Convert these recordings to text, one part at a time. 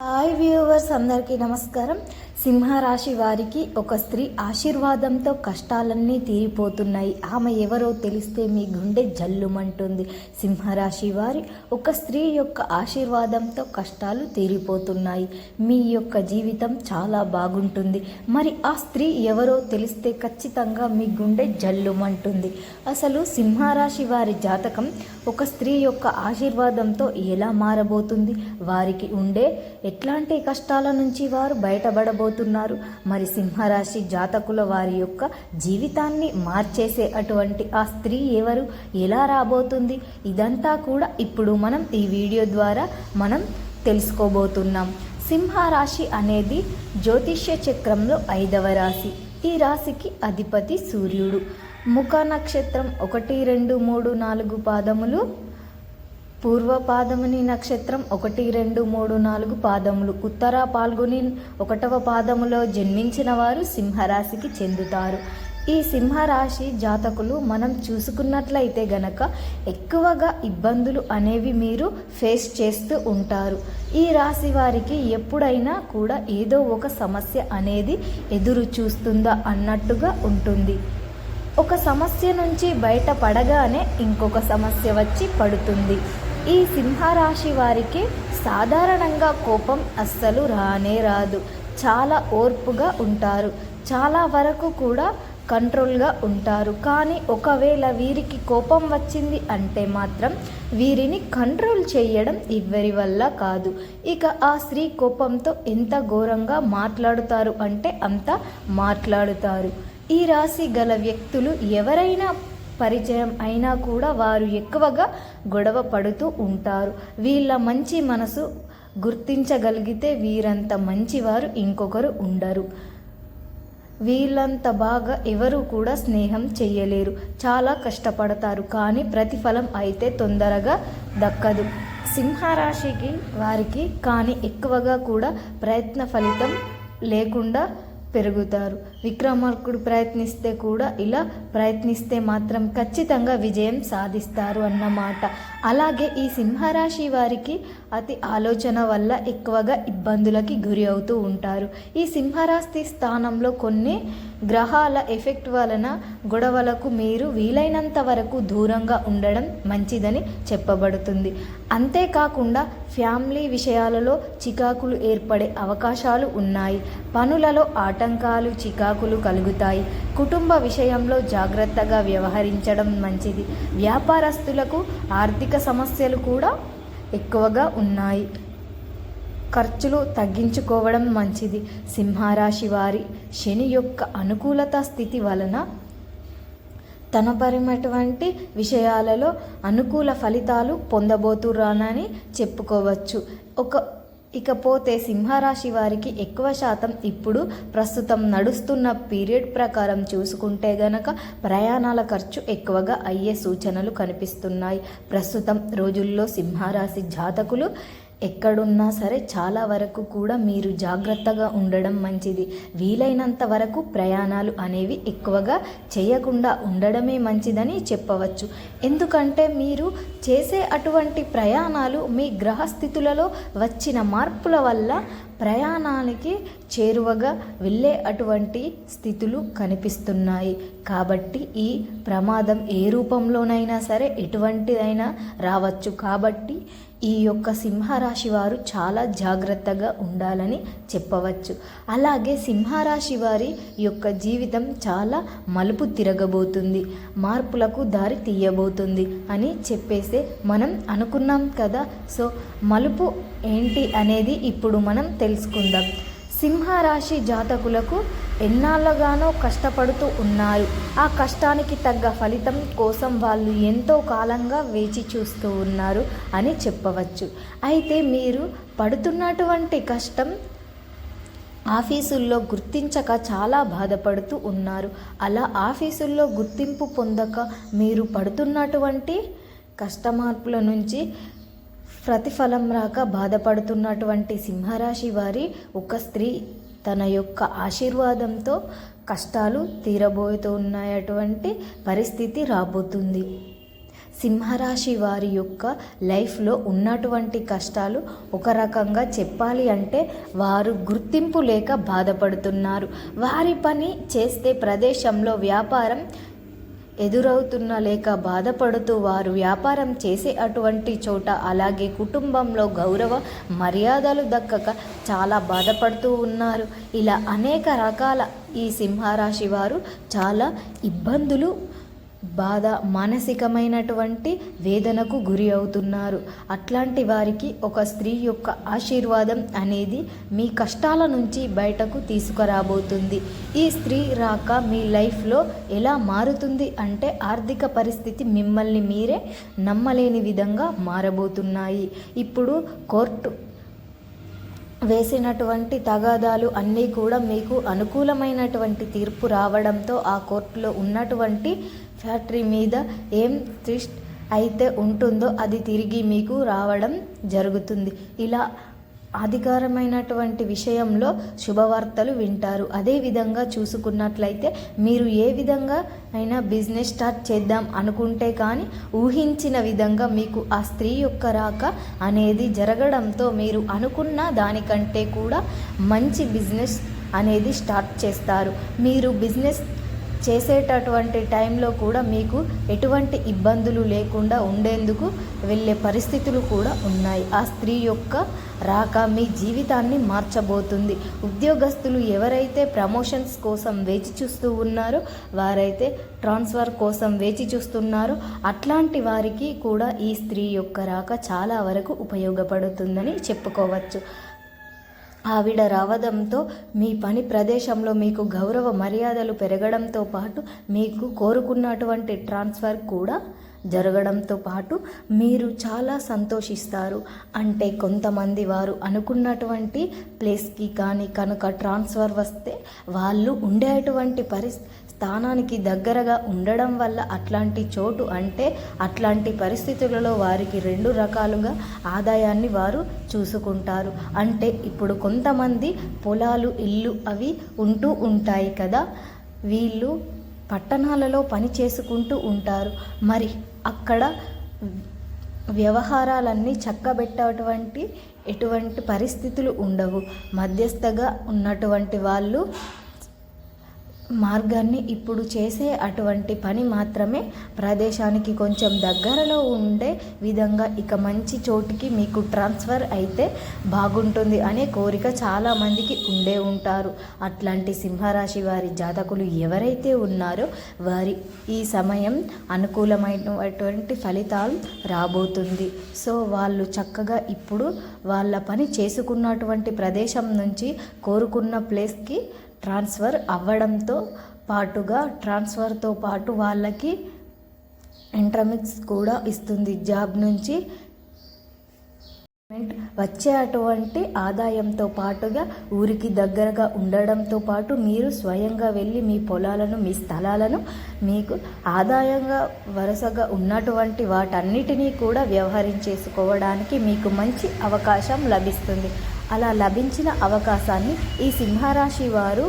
Hi viewers అందరికీ నమస్కారం. సింహరాశి వారికి ఒక స్త్రీ ఆశీర్వాదంతో కష్టాలన్నీ తీరిపోతున్నాయి. ఆమె ఎవరో తెలిస్తే మీ గుండె జల్లుమంటుంది. సింహరాశి వారి ఒక స్త్రీ యొక్క ఆశీర్వాదంతో కష్టాలు తీరిపోతున్నాయి. మీ యొక్క జీవితం చాలా బాగుంటుంది. మరి ఆ స్త్రీ ఎవరో తెలిస్తే ఖచ్చితంగా మీ గుండె జల్లుమంటుంది. అసలు సింహరాశి వారి జాతకం ఒక స్త్రీ యొక్క ఆశీర్వాదంతో ఎలా మారబోతుంది? వారికి ఉండే ఎట్లాంటి కష్టాల నుంచి వారు బయటపడబోతున్నారు? మరి సింహరాశి జాతకుల వారి యొక్క జీవితాన్ని మార్చేసే అటువంటి ఆ స్త్రీ ఎవరు? ఎలా రాబోతుంది? ఇదంతా కూడా ఇప్పుడు మనం ఈ వీడియో ద్వారా మనం తెలుసుకోబోతున్నాం. సింహరాశి అనేది జ్యోతిష్య చక్రంలో ఐదవ రాశి. ఈ రాశికి అధిపతి సూర్యుడు. ముఖ నక్షత్రం ఒకటి రెండు మూడు నాలుగు పాదములు పూర్వపాదముని నక్షత్రం ఒకటి రెండు మూడు నాలుగు పాదములు. ఉత్తర పాల్గొని ఒకటవ పాదములో జన్మించిన వారు సింహరాశికి చెందుతారు. ఈ సింహరాశి జాతకులు మనం చూసుకున్నట్లయితే గనక ఎక్కువగా ఇబ్బందులు అనేవి మీరు ఫేస్ చేస్తూ ఉంటారు. ఈ రాశి వారికి ఎప్పుడైనా కూడా ఏదో ఒక సమస్య అనేది ఎదురు చూస్తుందా అన్నట్టుగా ఉంటుంది. ఒక సమస్య నుంచి బయటపడగానే ఇంకొక సమస్య వచ్చి పడుతుంది. ఈ సింహరాశి వారికి సాధారణంగా కోపం అస్సలు రానే రాదు. చాలా ఓర్పుగా ఉంటారు. చాలా వరకు కూడా కంట్రోల్గా ఉంటారు. కానీ ఒకవేళ వీరికి కోపం వచ్చింది అంటే మాత్రం వీరిని కంట్రోల్ చేయడం ఎవ్వరి వల్ల కాదు. ఇక ఆ స్త్రీ కోపంతో ఎంత ఘోరంగా మాట్లాడుతారు అంటే అంత మాట్లాడుతారు. ఈ రాశి గల వ్యక్తులు ఎవరైనా పరిచయం అయినా కూడా వారు ఎక్కువగా గొడవ పడుతూ ఉంటారు. వీళ్ళ మంచి మనసు గుర్తించగలిగితే వీరంత మంచివారు ఇంకొకరు ఉండరు. వీళ్ళంత బాగా ఎవరు కూడా స్నేహం చెయ్యలేరు. చాలా కష్టపడతారు కానీ ప్రతిఫలం అయితే తొందరగా దక్కదు. సింహరాశికి వారికి కానీ ఎక్కువగా కూడా ప్రయత్న ఫలితం లేకుండా పెరుగుతారు. విక్రమార్కుడు ప్రయత్నిస్తే కూడా ఇలా ప్రయత్నిస్తే మాత్రం ఖచ్చితంగా విజయం సాధిస్తారు అన్నమాట. అలాగే ఈ సింహరాశి వారికి అతి ఆలోచన వల్ల ఎక్కువగా ఇబ్బందులకి గురి అవుతూ ఉంటారు. ఈ సింహరాశి స్థానంలో కొన్ని గ్రహాల ఎఫెక్ట్ వలన గొడవలకు మీరు వీలైనంత వరకు దూరంగా ఉండడం మంచిదని చెప్పబడుతుంది. అంతేకాకుండా ఫ్యామిలీ విషయాలలో చికాకులు ఏర్పడే అవకాశాలు ఉన్నాయి. పనులలో ఆటంకాలు చికాకులు కలుగుతాయి. కుటుంబ విషయంలో జాగ్రత్తగా వ్యవహరించడం మంచిది. వ్యాపారస్తులకు ఆర్థిక సమస్యలు కూడా ఎక్కువగా ఉన్నాయి. ఖర్చులు తగ్గించుకోవడం మంచిది. సింహరాశి వారి శని యొక్క అనుకూలత స్థితి వలన తనపరమైనటువంటి విషయాలలో అనుకూల ఫలితాలు పొందబోతురానని చెప్పుకోవచ్చు. ఒక ఇకపోతే సింహరాశి వారికి ఎక్కువ శాతం ఇప్పుడు ప్రస్తుతం నడుస్తున్న పీరియడ్ ప్రకారం చూసుకుంటే గనక ప్రయాణాల ఖర్చు ఎక్కువగా అయ్యే సూచనలు కనిపిస్తున్నాయి. ప్రస్తుతం రోజుల్లో సింహరాశి జాతకులు ఎక్కడున్నా సరే చాలా వరకు కూడా మీరు జాగ్రత్తగా ఉండడం మంచిది. వీలైనంత వరకు ప్రయాణాలు అనేవి ఎక్కువగా చేయకుండా ఉండడమే మంచిదని చెప్పవచ్చు. ఎందుకంటే మీరు చేసే అటువంటి ప్రయాణాలు మీ గ్రహస్థితులలో వచ్చిన మార్పుల వల్ల ప్రయాణానికి చేరువగా వెళ్ళే అటువంటి స్థితులు కనిపిస్తున్నాయి. కాబట్టి ఈ ప్రమాదం ఏ రూపంలోనైనా సరే ఎటువంటిదైనా రావచ్చు. కాబట్టి ఈ యొక్క సింహరాశి వారు చాలా జాగ్రత్తగా ఉండాలని చెప్పవచ్చు. అలాగే సింహరాశి వారి యొక్క జీవితం చాలా మలుపు తిరగబోతుంది. మార్పులకు దారి తీయబోతుంది అని చెప్పేస్తే మనం అనుకున్నాం కదా. సో మలుపు ఏంటి అనేది ఇప్పుడు మనం తెలుసుకుందాం. సింహరాశి జాతకులకు ఎన్నాళ్ళగానో కష్టపడుతూ ఉన్నారు. ఆ కష్టానికి తగ్గ ఫలితం కోసం వాళ్ళు ఎంతో కాలంగా వేచి చూస్తూ ఉన్నారు అని చెప్పవచ్చు. అయితే మీరు పడుతున్నటువంటి కష్టం ఆఫీసుల్లో గుర్తించక చాలా బాధపడుతూ ఉన్నారు. అలా ఆఫీసుల్లో గుర్తింపు పొందక మీరు పడుతున్నటువంటి కష్టమార్పుల నుంచి ప్రతిఫలం రాక బాధపడుతున్నటువంటి సింహరాశి వారి ఒక స్త్రీ తన యొక్క ఆశీర్వాదంతో కష్టాలు తీరబోతున్నటువంటి పరిస్థితి రాబోతుంది. సింహరాశి వారి యొక్క లైఫ్లో ఉన్నటువంటి కష్టాలు ఒక రకంగా చెప్పాలి అంటే వారు గుర్తింపు లేక బాధపడుతున్నారు. వారి పని చేస్తే ప్రదేశంలో వ్యాపారం ఎదురవుతున్న లేక బాధపడుతూ వారు వ్యాపారం చేసే అటువంటి చోట అలాగే కుటుంబంలో గౌరవ మర్యాదలు దక్కక చాలా బాధపడుతూ ఉన్నారు. ఇలా అనేక రకాల ఈ సింహరాశి వారు చాలా ఇబ్బందులు బాధ మానసికమైనటువంటి వేదనకు గురి అవుతున్నారు. అట్లాంటి వారికి ఒక స్త్రీ యొక్క ఆశీర్వాదం అనేది మీ కష్టాల నుంచి బయటకు తీసుకురాబోతుంది. ఈ స్త్రీ రాక మీ లైఫ్లో ఎలా మారుతుంది అంటే ఆర్థిక పరిస్థితి మిమ్మల్ని మీరే నమ్మలేని విధంగా మారబోతున్నాయి. ఇప్పుడు కోర్టు వేసినటువంటి తగాదాలు అన్నీ కూడా మీకు అనుకూలమైనటువంటి తీర్పు రావడంతో ఆ కోర్టులో ఉన్నటువంటి ఫ్యాక్టరీ మీద ఏం ట్విస్ట్ అయితే ఉంటుందో అది తిరిగి మీకు రావడం జరుగుతుంది. ఇలా అధికారమైనటువంటి విషయంలో శుభవార్తలు వింటారు. అదేవిధంగా చూసుకున్నట్లయితే మీరు ఏ విధంగా అయినా బిజినెస్ స్టార్ట్ చేద్దాం అనుకుంటే కానీ ఊహించిన విధంగా మీకు ఆ స్త్రీ యొక్క రాక అనేది జరగడంతో మీరు అనుకున్న దానికంటే కూడా మంచి బిజినెస్ అనేది స్టార్ట్ చేస్తారు. మీరు బిజినెస్ చేసేటటువంటి టైంలో కూడా మీకు ఎటువంటి ఇబ్బందులు లేకుండా ఉండేందుకు వెళ్ళే పరిస్థితులు కూడా ఉన్నాయి. ఆ స్త్రీ యొక్క రాక మీ జీవితాన్ని మార్చబోతుంది. ఉద్యోగస్తులు ఎవరైతే ప్రమోషన్స్ కోసం వేచి చూస్తూ ఉన్నారో వారైతే ట్రాన్స్ఫర్ కోసం వేచి చూస్తున్నారో అట్లాంటి వారికి కూడా ఈ స్త్రీ యొక్క రాక చాలా వరకు ఉపయోగపడుతుందని చెప్పుకోవచ్చు. ఆవిడ రావడంతో మీ పని ప్రదేశంలో మీకు గౌరవ మర్యాదలు పెరగడంతో పాటు మీకు కోరుకున్నటువంటి ట్రాన్స్ఫర్ కూడా జరగడంతో పాటు మీరు చాలా సంతోషిస్తారు. అంటే కొంతమంది వారు అనుకున్నటువంటి ప్లేస్కి కానీ కనుక ట్రాన్స్ఫర్ వస్తే వాళ్ళు ఉండేటువంటి పరిస్థితి స్థానానికి దగ్గరగా ఉండడం వల్ల అట్లాంటి చోటు అంటే అట్లాంటి పరిస్థితులలో వారికి రెండు రకాలుగా ఆదాయాన్ని వారు చూసుకుంటారు. అంటే ఇప్పుడు కొంతమంది పొలాలు ఇల్లు అవి ఉంటూ ఉంటాయి కదా వీళ్ళు పట్టణాలలో పని చేసుకుంటూ ఉంటారు. మరి అక్కడ వ్యవహారాలన్నీ చక్కబెట్టేటువంటి ఎటువంటి పరిస్థితులు ఉండవు. మధ్యస్థగా ఉన్నటువంటి వాళ్ళు మార్గాన్ని ఇప్పుడు చేసే అటువంటి పని మాత్రమే ప్రదేశానికి కొంచెం దగ్గరలో ఉండే విధంగా ఇక మంచి చోటుకి మీకు ట్రాన్స్ఫర్ అయితే బాగుంటుంది అనే కోరిక చాలామందికి ఉండే ఉంటారు. అట్లాంటి సింహరాశి వారి జాతకులు ఎవరైతే ఉన్నారో వారి ఈ సమయం అనుకూలమైనటువంటి ఫలితాలు రాబోతుంది. సో వాళ్ళు చక్కగా ఇప్పుడు వాళ్ళ పని చేసుకున్నటువంటి ప్రదేశం నుంచి కోరుకున్న ప్లేస్కి ట్రాన్స్ఫర్ అవ్వడంతో పాటుగా ట్రాన్స్ఫర్తో పాటు వాళ్ళకి ఇంటర్మిక్స్ కూడా ఇస్తుంది జాబ్ నుంచి. వచ్చే అటువంటి ఆదాయంతో పాటుగా ఊరికి దగ్గరగా ఉండడంతో పాటు మీరు స్వయంగా వెళ్ళి మీ పొలాలను మీ స్థలాలను మీకు ఆదాయంగా వరుసగా ఉన్నటువంటి వాటన్నిటినీ కూడా వ్యవహరించేసుకోవడానికి మీకు మంచి అవకాశం లభిస్తుంది. అలా లభించిన అవకాశాన్ని ఈ సింహరాశి వారు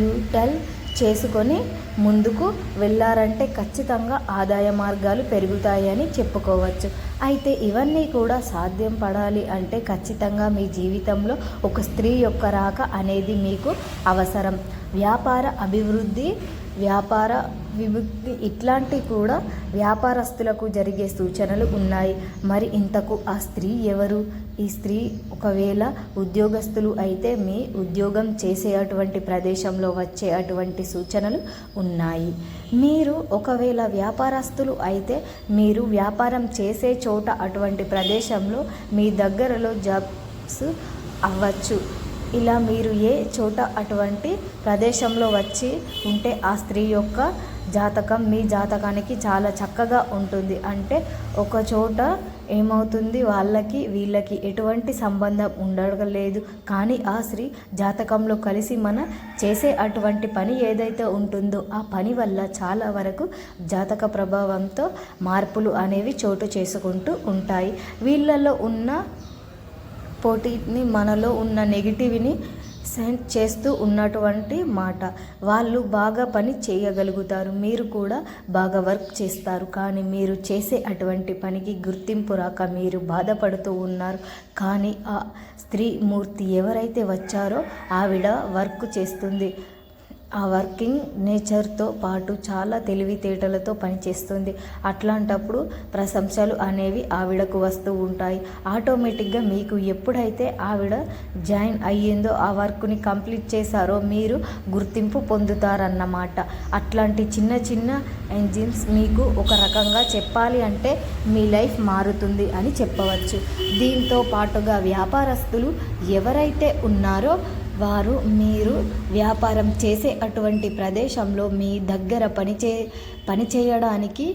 యూటల్ చేసుకొని ముందుకు వెళ్ళారంటే ఖచ్చితంగా ఆదాయ మార్గాలు పెరుగుతాయని చెప్పుకోవచ్చు. అయితే ఇవన్నీ కూడా సాధ్యం పడాలి అంటే ఖచ్చితంగా మీ జీవితంలో ఒక స్త్రీ యొక్క రాక అనేది మీకు అవసరం. వ్యాపార అభివృద్ధి వ్యాపార విముక్తి ఇట్లాంటి కూడా వ్యాపారస్తులకు జరిగే సూచనలు ఉన్నాయి. మరి ఇంతకు ఆ స్త్రీ ఎవరు? ఈ స్త్రీ ఒకవేళ ఉద్యోగస్తులు అయితే మీ ఉద్యోగం చేసే అటువంటి ప్రదేశంలో వచ్చే అటువంటి సూచనలు ఉన్నాయి. మీరు ఒకవేళ వ్యాపారస్తులు అయితే మీరు వ్యాపారం చేసే చోట అటువంటి ప్రదేశంలో మీ దగ్గరలో జాబ్స్ అవ్వచ్చు. ఇలా మీరు ఏ చోట అటువంటి ప్రదేశంలో వచ్చి ఉంటే ఆ స్త్రీ యొక్క జాతకం మీ జాతకానికి చాలా చక్కగా ఉంటుంది. అంటే ఒక చోట ఏమవుతుంది? వాళ్ళకి వీళ్ళకి ఎటువంటి సంబంధం ఉండలేదు కానీ ఆ స్త్రీ జాతకంలో కలిసి మన చేసే అటువంటి పని ఏదైతే ఉంటుందో ఆ పని వల్ల చాలా వరకు జాతక ప్రభావంతో మార్పులు అనేవి చోటు చేసుకుంటూ ఉంటాయి. వీళ్ళలో ఉన్న పోటీని మనలో ఉన్న నెగిటివ్ని సెండ్ చేస్తూ ఉన్నటువంటి మాట. వాళ్ళు బాగా పని చేయగలుగుతారు. మీరు కూడా బాగా వర్క్ చేస్తారు. కానీ మీరు చేసే అటువంటి పనికి గుర్తింపు రాక మీరు బాధపడుతూ ఉన్నారు. కానీ ఆ స్త్రీ మూర్తి ఎవరైతే వచ్చారో ఆవిడ వర్క్ చేస్తుంది. ఆ వర్కింగ్ నేచర్తో పాటు చాలా తెలివితేటలతో పనిచేస్తుంది. అట్లాంటప్పుడు ప్రశంసలు అనేవి ఆవిడకు వస్తూ ఉంటాయి. ఆటోమేటిక్గా మీకు ఎప్పుడైతే ఆవిడ జాయిన్ అయ్యిందో ఆ వర్క్ని కంప్లీట్ చేశారో మీరు గుర్తింపు పొందుతారన్నమాట. అట్లాంటి చిన్న చిన్న ఎంజిన్స్ మీకు ఒక రకంగా చెప్పాలి అంటే మీ లైఫ్ మారుతుంది అని చెప్పవచ్చు. దీంతో పాటుగా వ్యాపారస్తులు ఎవరైతే ఉన్నారో వారు మీరు వ్యాపారం చేసే అటువంటి ప్రదేశంలో మీ దగ్గర పనిచే పనిచేయడానికి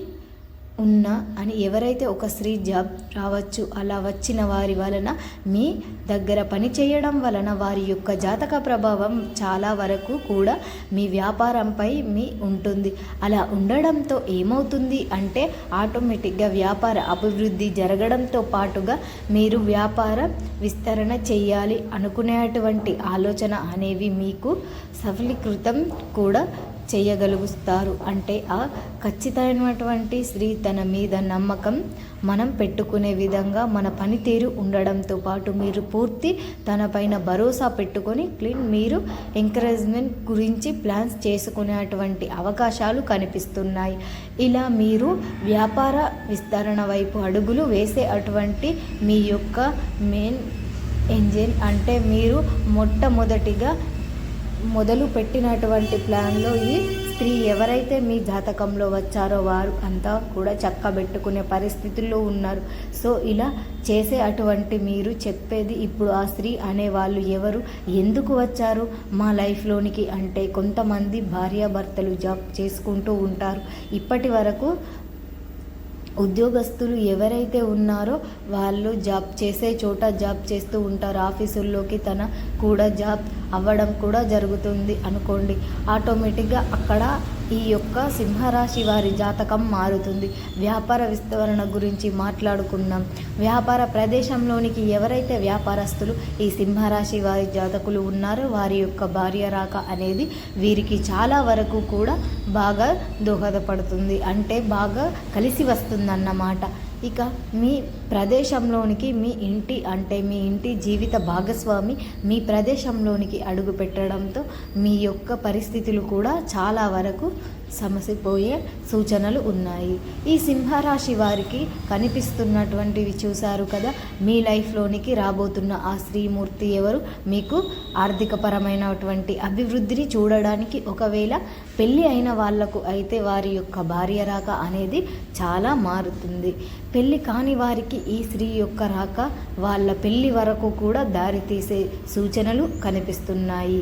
ఉన్న అని ఎవరైతే ఒక స్త్రీ జాబ్ రావచ్చు అలా వచ్చిన వారి వలన మీ దగ్గర పని చేయడం వలన వారి యొక్క జాతక ప్రభావం చాలా వరకు కూడా మీ వ్యాపారంపై మీ ఉంటుంది. అలా ఉండడంతో ఏమవుతుంది అంటే ఆటోమేటిక్గా వ్యాపార అభివృద్ధి జరగడంతో పాటుగా మీరు వ్యాపార విస్తరణ చేయాలి అనుకునేటువంటి ఆలోచన అనేవి మీకు సఫలీకృతం కూడా చేయగలుగుతారు. అంటే ఆ ఖచ్చితమైనటువంటి స్త్రీ తన మీద నమ్మకం మనం పెట్టుకునే విధంగా మన పనితీరు ఉండడంతో పాటు మీరు పూర్తి తన పైన భరోసా పెట్టుకొని క్లీన్ మీరు ఎంకరేజ్మెంట్ గురించి ప్లాన్స్ చేసుకునేటువంటి అవకాశాలు కనిపిస్తున్నాయి. ఇలా మీరు వ్యాపార విస్తరణ వైపు అడుగులు వేసే అటువంటి మీ యొక్క మెయిన్ ఇంజిన్ అంటే మీరు మొట్టమొదటిగా మొదలు పెట్టినటువంటి ప్లాన్లో ఈ స్త్రీ ఎవరైతే మీ జాతకంలో వచ్చారో వారు అంతా కూడా చక్కబెట్టుకునే పరిస్థితుల్లో ఉన్నారు. సో ఇలా చేసే అటువంటి మీరు చెప్పేది ఇప్పుడు ఆ స్త్రీ అనే వాళ్ళు ఎవరు ఎందుకు వచ్చారు మా లైఫ్లోనికి అంటే కొంతమంది భార్యాభర్తలు జాబ్ చేసుకుంటూ ఉంటారు. ఇప్పటి వరకు ఉద్యోగస్తులు ఎవరైతే ఉన్నారో వాళ్ళు జాబ్ చేసే చోట జాబ్ చేస్తూ ఉంటారు. ఆఫీసుల్లోకి తన కూడా జాబ్ అవ్వడం కూడా జరుగుతుంది అనుకోండి. ఆటోమేటిక్గా అక్కడ ఈ యొక్క సింహరాశి వారి జాతకం మారుతుంది. వ్యాపార విస్తరణ గురించి మాట్లాడుకున్నాం. వ్యాపార ప్రదేశంలోనికి ఎవరైతే వ్యాపారస్తులు ఈ సింహరాశి వారి జాతకులు ఉన్నారో వారి యొక్క భార్య రాక అనేది వీరికి చాలా వరకు కూడా బాగా దోహదపడుతుంది. అంటే బాగా కలిసి వస్తుందన్నమాట. ఇక మీ ప్రదేశంలోనికి మీ ఇంటి అంటే మీ ఇంటి జీవిత భాగస్వామి మీ ప్రదేశంలోనికి అడుగు పెట్టడంతో మీ యొక్క పరిస్థితులు కూడా చాలా వరకు సమసిపోయే సూచనలు ఉన్నాయి. ఈ సింహరాశి వారికి కనిపిస్తున్నటువంటివి చూశారు కదా? మీ లైఫ్లోనికి రాబోతున్న ఆ శ్రీమూర్తి ఎవరు? మీకు ఆర్థికపరమైనటువంటి అభివృద్ధిని చూడడానికి ఒకవేళ పెళ్ళి అయిన వాళ్ళకు అయితే వారి యొక్క భార్య రాక అనేది చాలా మారుతుంది. పెళ్ళి కాని వారికి ఈ స్త్రీ యొక్క రాక వాళ్ళ పెళ్ళి వరకు కూడా దారితీసే సూచనలు కనిపిస్తున్నాయి.